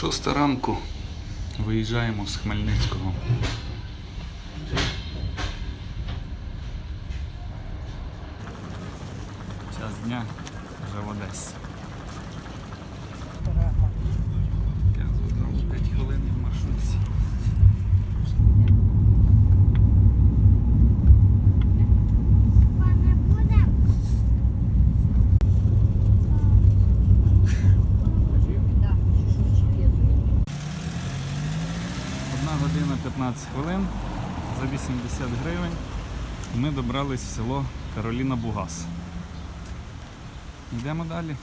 Шоста ранку. Виїжджаємо з Хмельницького. Час дня вже в Одесі. 15 хвилин за 80 гривень. Ми добрались в село Кароліна Бугас. Йдемо далі.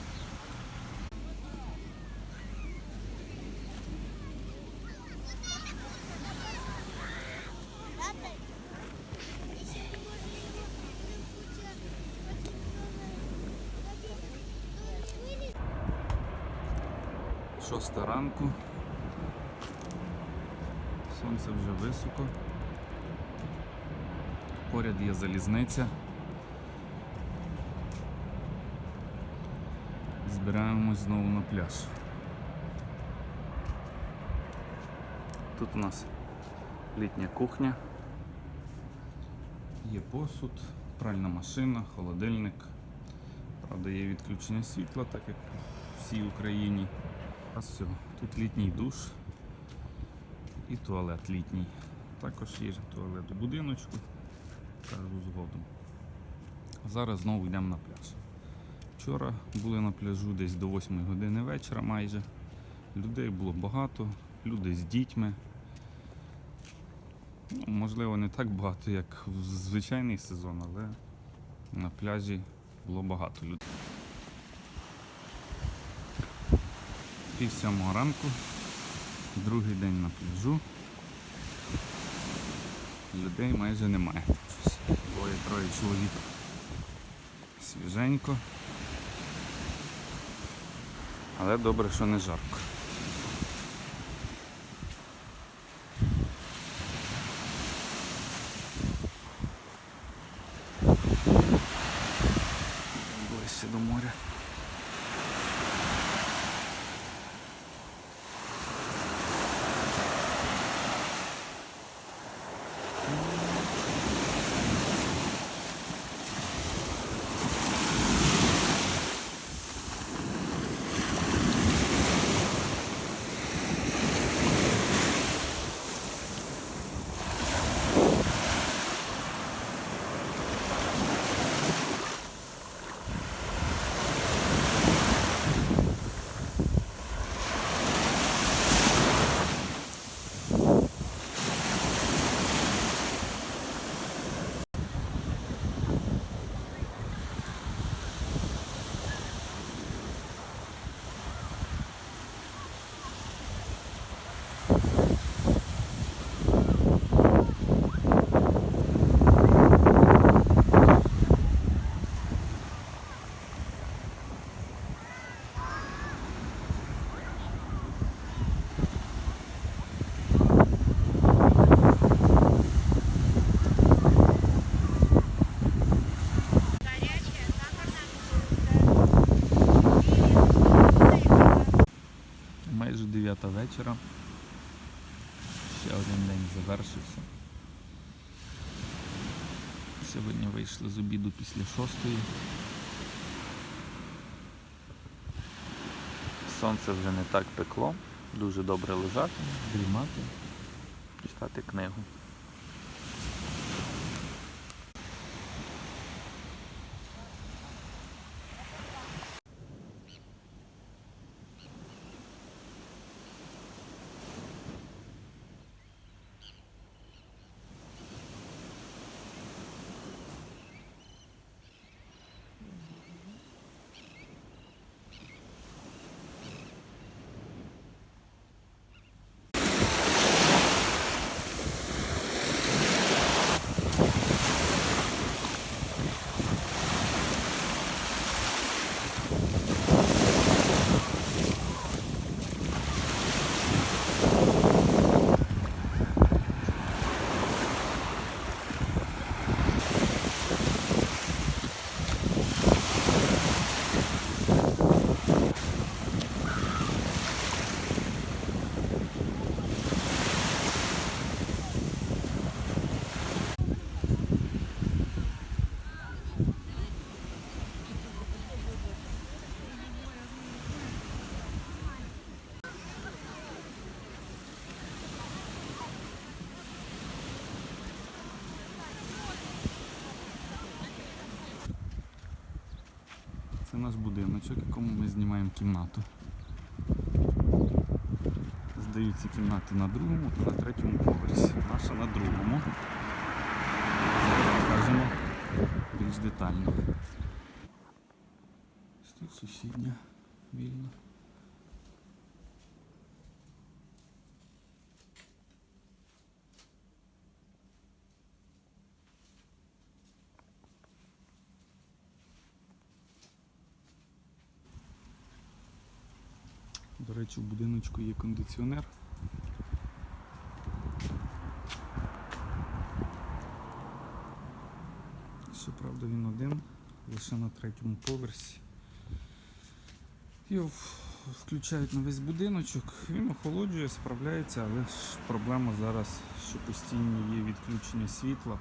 Шоста ранку. Сонце вже високо. Поряд є залізниця. Збираємось знову на пляж. Тут у нас літня кухня. Є посуд, пральна машина, холодильник. Правда, є відключення світла, так як в всій Україні. А все, тут літній душ і туалет літній. Також є туалет у будиночку, кажу згодом. Зараз знову йдемо на пляж. Вчора були на пляжу десь до 8 години вечора майже. Людей було багато, люди з дітьми. Ну, можливо, не так багато, як в звичайний сезон, але на пляжі було багато людей. Пів сьомого ранку, другий день на пляжу. Людей майже немає. Двоє-троє чоловік. Свіженько. Але добре, що не жарко. 9 вечора. Ще один день завершився. Сьогодні вийшли з обіду після шостої. Сонце вже не так пекло, дуже добре лежати, дрімати, читати книгу. Це наш будиночок, в якому ми знімаємо кімнату. Здаються кімнати на другому та на третьому поверсі. Наша на другому. Зараз покажемо більш детально. Тут сусідня вільна. Речі, в будиночку є кондиціонер. Щоправда, він один, лише на третьому поверсі. Його включають на весь будиночок, він охолоджує, справляється, але ж проблема зараз, що постійно є відключення світла.